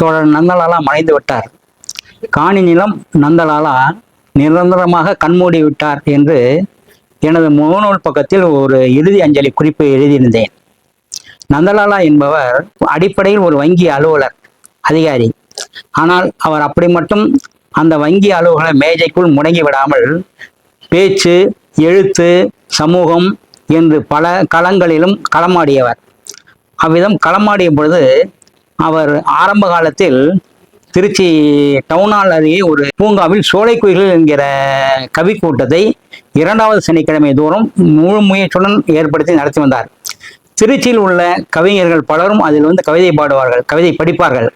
தோழர் நந்தலாலா மறைந்து விட்டார். காணி நிலம் நந்தலாலா நிரந்தரமாக கண்மூடி விட்டார் என்று எனது முகநூல் பக்கத்தில் ஒரு இறுதி அஞ்சலி குறிப்பு எழுதியிருந்தேன். நந்தலாலா என்பவர் அடிப்படையில் ஒரு வங்கி அலுவலர் அதிகாரி. ஆனால் அவர் அப்படி மட்டும் அந்த வங்கி அலுவலக மேஜைக்குள் முடங்கி விடாமல் பேச்சு எழுத்து சமூகம் என்று பல களங்களிலும் களமாடியவர். அவ்விதம் களமாடிய பொழுது அவர் ஆரம்ப காலத்தில் திருச்சி டவுனால் அருகே ஒரு பூங்காவில் சோலை குயில்கள் என்கிற கவி கூட்டத்தை இரண்டாவது சனிக்கிழமை தோறும் முழு முயற்சியுடன் ஏற்படுத்தி நடத்தி வந்தார். திருச்சியில் உள்ள கவிஞர்கள் பலரும் அதில் வந்து கவிதை பாடுவார்கள் கவிதை படிப்பார்கள்.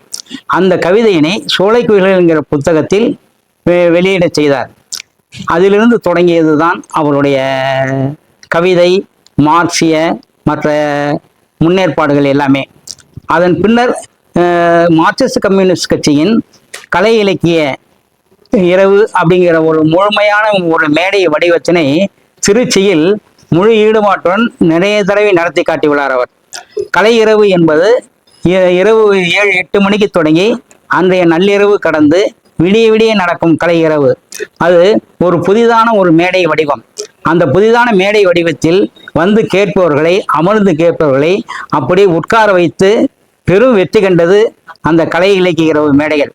அந்த கவிதையினை சோலை குயில்கள் என்கிற புத்தகத்தில் வெ- வெளியிடச் செய்தார். அதிலிருந்து தொடங்கியது தான் அவருடைய கவிதை மார்க்சிய மற்ற முன்னேற்பாடுகள் எல்லாமே. அதன் பின்னர் மார்க்சிஸ்ட் கம்யூனிஸ்ட் கட்சியின் கலை இலக்கிய இரவு அப்படிங்கிற ஒரு முழுமையான ஒரு மேடை வடிவத்தினை திருச்சியில் முழு ஈடுபாட்டுடன் நிறைய தடவை நடத்தி காட்டியுள்ளார் அவர். கலை இரவு என்பது இ- இரவு ஏழு எட்டு மணிக்கு தொடங்கி அன்றைய நள்ளிரவு கடந்து விடிய விடிய நடக்கும் கலை இரவு. அது ஒரு புதிதான ஒரு மேடை வடிவம். அந்த புதிதான மேடை வடிவத்தில் வந்து கேட்பவர்களை அமர்ந்து கேட்பவர்களை அப்படியே உட்கார வைத்து பெரும் வெற்றி கண்டது அந்த கலை இலக்கிய இரவு மேடைகள்.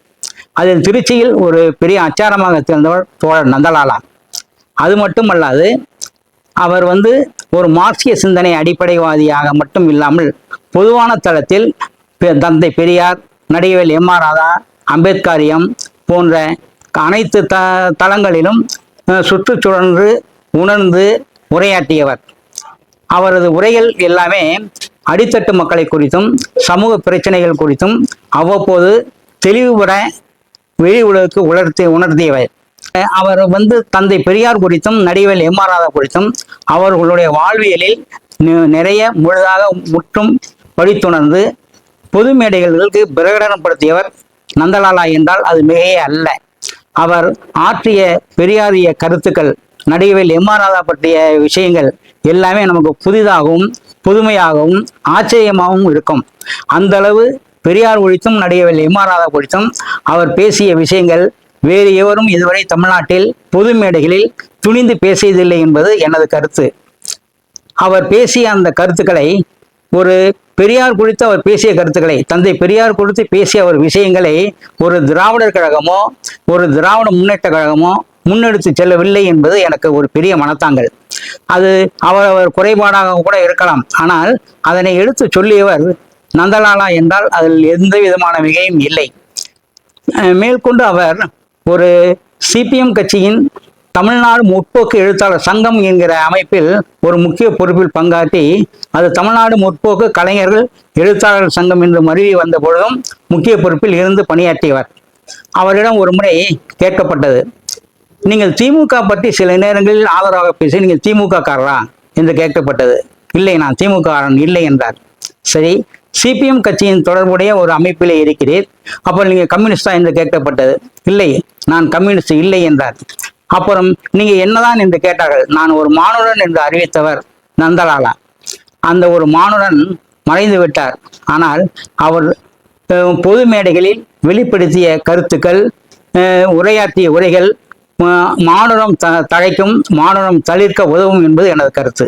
அதில் திருச்சியில் ஒரு பெரிய அச்சாரமாக திறந்தவர் தோழர் நந்தலாலா. அது மட்டுமல்லாது அவர் வந்து ஒரு மார்க்சிய சிந்தனை அடிப்படைவாதியாக மட்டும் இல்லாமல் பொதுவான தளத்தில் பெ- தந்தை பெரியார் நடிகவேல் எம் ஆர் ராதா அம்பேத்கரியம் போன்ற அனைத்து த தளங்களிலும் சுற்றுச்சுழன்று உணர்ந்து உரையாற்றியவர். அவரது உரைகள் எல்லாமே அடித்தட்டு மக்களை குறித்தும் சமூக பிரச்சனைகள் குறித்தும் அவ்வப்போது தெளிவுபட வெளி உலகுக்கு உணர்த்தி உணர்த்தியவர் அவர் வந்து தந்தை பெரியார் குறித்தும் நடிகர் எம் ஆர் ராதா குறித்தும் அவர்களுடைய வாழ்வியலில் நிறைய முழுதாக முற்றும் படித்துணர்ந்து பொது மேடைகளுக்கு பிரகடனப்படுத்தியவர் நந்தலாலா என்றால் அது மிகையே அல்ல. அவர் ஆற்றிய பெரியாரிய கருத்துக்கள் நடிகவேல் எம் ஆர் ராதா பற்றிய விஷயங்கள் எல்லாமே நமக்கு புதிதாகவும் புதுமையாகவும் ஆச்சரியமாகவும் இருக்கும். அந்த அளவு பெரியார் ஒழித்தும் நடிகவேல் எம் ராதா குறித்தும் அவர் பேசிய விஷயங்கள் வேறு எவரும் இதுவரை தமிழ்நாட்டில் பொது மேடைகளில் துணிந்து பேசியதில்லை என்பது எனது கருத்து. அவர் பேசிய அந்த கருத்துக்களை ஒரு பெரியார் குறித்து அவர் பேசிய கருத்துக்களை தந்தை பெரியார் குறித்து பேசிய அவர் விஷயங்களை ஒரு திராவிடர் கழகமோ ஒரு திராவிட முன்னேற்ற கழகமோ முன்னெடுத்து செல்லவில்லை என்பது எனக்கு ஒரு பெரிய மனத்தாங்கல். அது அவர் அவர் குறைபாடாக கூட இருக்கலாம். ஆனால் அதனை எடுத்து சொல்லியவர் நந்தலாலா என்றால் அதில் எந்த விதமான மிகையும் இல்லை. மேற்கொண்டு அவர் ஒரு சிபிஎம் கட்சியின் தமிழ்நாடு முற்போக்கு எழுத்தாளர் சங்கம் என்கிற அமைப்பில் ஒரு முக்கிய பொறுப்பில் பங்காற்றி அது தமிழ்நாடு முற்போக்கு கலைஞர்கள் எழுத்தாளர் சங்கம் என்று மருவி வந்த பொழுதும் முக்கிய பொறுப்பில் இருந்து பணியாற்றியவர். அவரிடம் ஒரு முறை கேட்கப்பட்டது. நீங்கள் திமுக பற்றி சில நேரங்களில் ஆதரவாக பேசி நீங்கள் திமுக காரரா என்று கேட்கப்பட்டது. இல்லை நான் திமுக காரன் இல்லை என்றார். சரி சிபிஎம் கட்சியின் தொடர்புடைய ஒரு அமைப்பிலே இருக்கிறீர். அப்போ நீங்கள் கம்யூனிஸ்டா என்று கேட்கப்பட்டது. இல்லை நான் கம்யூனிஸ்ட் இல்லை என்றார். அப்புறம் நீங்க என்னதான் என்று கேட்டார்கள். நான் ஒரு மானுடன் என்று அறிவித்தவர் நந்தலாலா. அந்த ஒரு மானுடன் மறைந்து விட்டார். ஆனால் அவர் பொது மேடைகளில் வெளிப்படுத்திய கருத்துக்கள் அஹ், உரையாற்றிய உரைகள் மானுடம் த தழைக்கும் மானுடம் தளிர்க்க உதவும் என்பது எனது கருத்து.